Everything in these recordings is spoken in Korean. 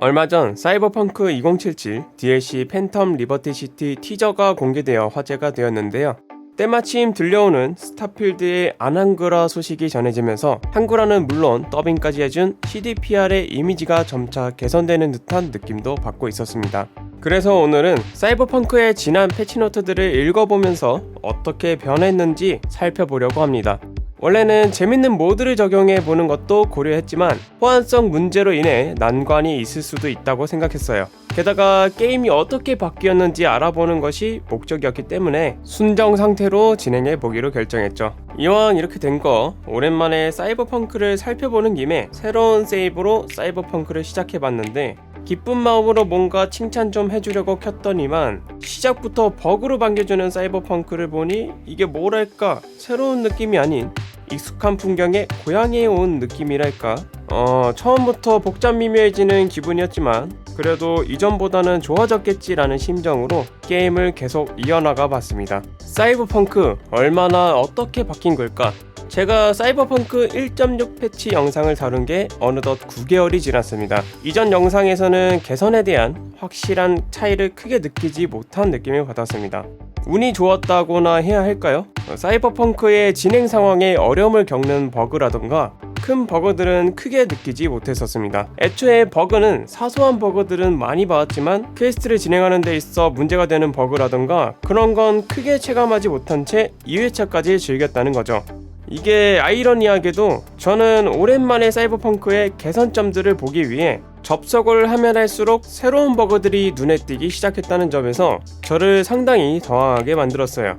얼마 전 사이버펑크 2077 DLC 팬텀 리버티 시티 티저가 공개되어 화제가 되었는데요. 때마침 들려오는 스타필드의 안한글화 소식이 전해지면서 한글화는 물론 더빙까지 해준 CDPR의 이미지가 점차 개선되는 듯한 느낌도 받고 있었습니다. 그래서 오늘은 사이버펑크의 지난 패치노트들을 읽어보면서 어떻게 변했는지 살펴보려고 합니다. 원래는 재밌는 모드를 적용해 보는 것도 고려했지만 호환성 문제로 인해 난관이 있을 수도 있다고 생각했어요. 게다가 게임이 어떻게 바뀌었는지 알아보는 것이 목적이었기 때문에 순정 상태로 진행해 보기로 결정했죠. 이왕 이렇게 된 거 오랜만에 사이버펑크를 살펴보는 김에 새로운 세이브로 사이버펑크를 시작해 봤는데 기쁜 마음으로 뭔가 칭찬 좀 해주려고 켰더니만 시작부터 버그로 반겨주는 사이버펑크를 보니 이게 뭐랄까 새로운 느낌이 아닌 익숙한 풍경에 고향에 온 느낌이랄까 어 처음부터 복잡 미묘해지는 기분이었지만 그래도 이전보다는 좋아졌겠지라는 심정으로 게임을 계속 이어나가 봤습니다 사이버펑크 얼마나 어떻게 바뀐 걸까 제가 사이버펑크 1.6 패치 영상을 다룬 게 어느덧 9개월이 지났습니다. 이전 영상에서는 개선에 대한 확실한 차이를 크게 느끼지 못한 느낌을 받았습니다. 운이 좋았다거나 해야 할까요? 사이버펑크의 진행 상황에 어려움을 겪는 버그라던가 큰 버그들은 크게 느끼지 못했었습니다. 애초에 버그는 사소한 버그들은 많이 봐왔지만 퀘스트를 진행하는 데 있어 문제가 되는 버그라던가 그런 건 크게 체감하지 못한 채 2회차까지 즐겼다는 거죠. 이게 아이러니하게도 저는 오랜만에 사이버펑크의 개선점들을 보기 위해 접속을 하면 할수록 새로운 버그들이 눈에 띄기 시작했다는 점에서 저를 상당히 당황하게 만들었어요.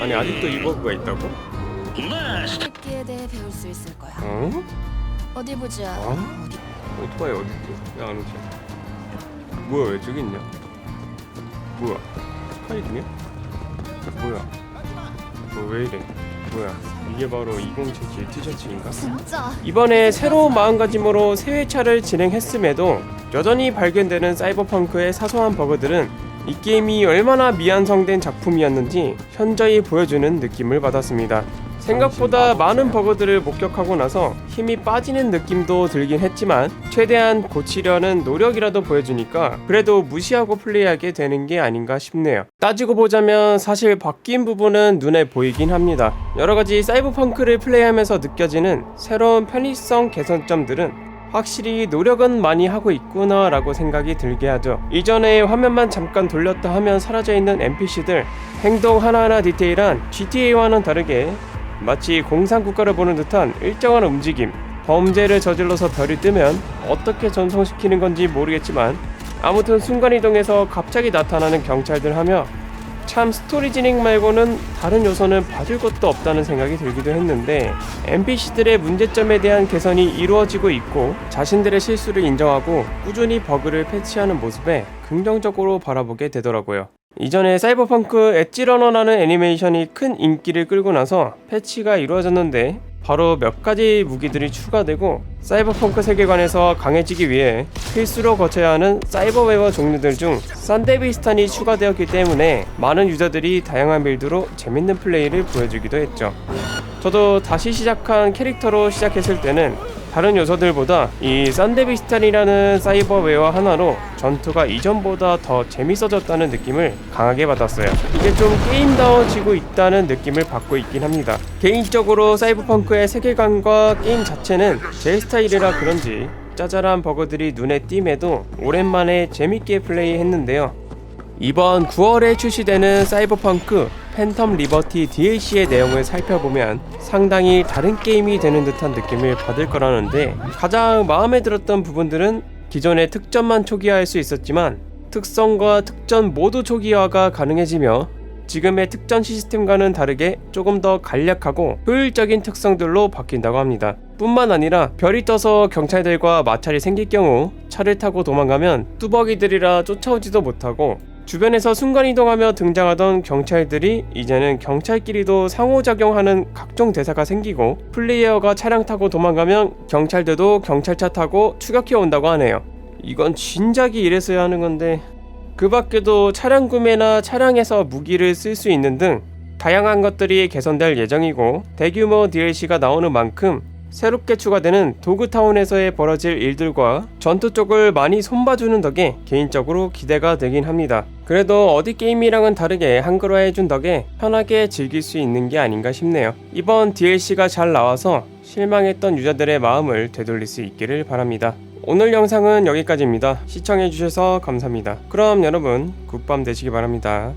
아니 아직도 이 버그가 있다고? 에 대해 배울 수 있을 거야. 어? 어디 보자. 어? 어디? 오토바이 어딨지? 왜안 오지? 뭐야 왜 저기 있냐? 뭐야? 스카이등이야? 뭐야? 뭐왜 이래? 뭐야? 이게 바로 2077 티셔츠인가? 진짜. 이번에 새로운 마음가짐으로 새 회차를 진행했음에도 여전히 발견되는 사이버펑크의 사소한 버그들은 이 게임이 얼마나 미완성된 작품이었는지 현저히 보여주는 느낌을 받았습니다. 생각보다 많은 버그들을 목격하고 나서 힘이 빠지는 느낌도 들긴 했지만 최대한 고치려는 노력이라도 보여주니까 그래도 무시하고 플레이하게 되는 게 아닌가 싶네요. 따지고 보자면 사실 바뀐 부분은 눈에 보이긴 합니다. 여러 가지 사이버펑크를 플레이하면서 느껴지는 새로운 편의성 개선점들은 확실히 노력은 많이 하고 있구나 라고 생각이 들게 하죠. 이전에 화면만 잠깐 돌렸다 하면 사라져 있는 NPC들 행동 하나하나 디테일한 GTA와는 다르게 마치 공산국가를 보는 듯한 일정한 움직임 범죄를 저질러서 별이 뜨면 어떻게 전송시키는 건지 모르겠지만 아무튼 순간이동해서 갑자기 나타나는 경찰들 하며 참 스토리 진행 말고는 다른 요소는 봐줄 것도 없다는 생각이 들기도 했는데 NPC들의 문제점에 대한 개선이 이루어지고 있고 자신들의 실수를 인정하고 꾸준히 버그를 패치하는 모습에 긍정적으로 바라보게 되더라고요. 이전에 사이버펑크 엣지러너라는 애니메이션이 큰 인기를 끌고 나서 패치가 이루어졌는데 바로 몇 가지 무기들이 추가되고 사이버펑크 세계관에서 강해지기 위해 필수로 거쳐야 하는 사이버웨어 종류들 중 산데비스탄이 추가되었기 때문에 많은 유저들이 다양한 빌드로 재밌는 플레이를 보여주기도 했죠. 저도 다시 시작한 캐릭터로 시작했을 때는 다른 요소들보다 이 산데비스탄이라는 사이버웨어 하나로 전투가 이전보다 더 재밌어졌다는 느낌을 강하게 받았어요. 이게 좀 게임다워지고 있다는 느낌을 받고 있긴 합니다. 개인적으로 사이버펑크의 세계관과 게임 자체는 제 스타일이라 그런지 짜잘한 버그들이 눈에 띄매도 오랜만에 재밌게 플레이했는데요. 이번 9월에 출시되는 사이버펑크 팬텀 리버티 DLC의 내용을 살펴보면 상당히 다른 게임이 되는 듯한 느낌을 받을 거라는데 가장 마음에 들었던 부분들은 기존의 특전만 초기화할 수 있었지만 특성과 특전 모두 초기화가 가능해지며 지금의 특전 시스템과는 다르게 조금 더 간략하고 효율적인 특성들로 바뀐다고 합니다. 뿐만 아니라 별이 떠서 경찰들과 마찰이 생길 경우 차를 타고 도망가면 뚜벅이들이라 쫓아오지도 못하고 주변에서 순간이동하며 등장하던 경찰들이 이제는 경찰끼리도 상호작용하는 각종 대사가 생기고 플레이어가 차량 타고 도망가면 경찰들도 경찰차 타고 추격해 온다고 하네요. 이건 진작에 이랬어야 하는 건데 그 밖에도 차량 구매나 차량에서 무기를 쓸 수 있는 등 다양한 것들이 개선될 예정이고 대규모 DLC가 나오는 만큼 새롭게 추가되는 도그타운에서의 벌어질 일들과 전투 쪽을 많이 손봐주는 덕에 개인적으로 기대가 되긴 합니다. 그래도 어디 게임이랑은 다르게 한글화해준 덕에 편하게 즐길 수 있는 게 아닌가 싶네요. 이번 DLC가 잘 나와서 실망했던 유저들의 마음을 되돌릴 수 있기를 바랍니다. 오늘 영상은 여기까지입니다. 시청해주셔서 감사합니다. 그럼 여러분, 굿밤 되시기 바랍니다.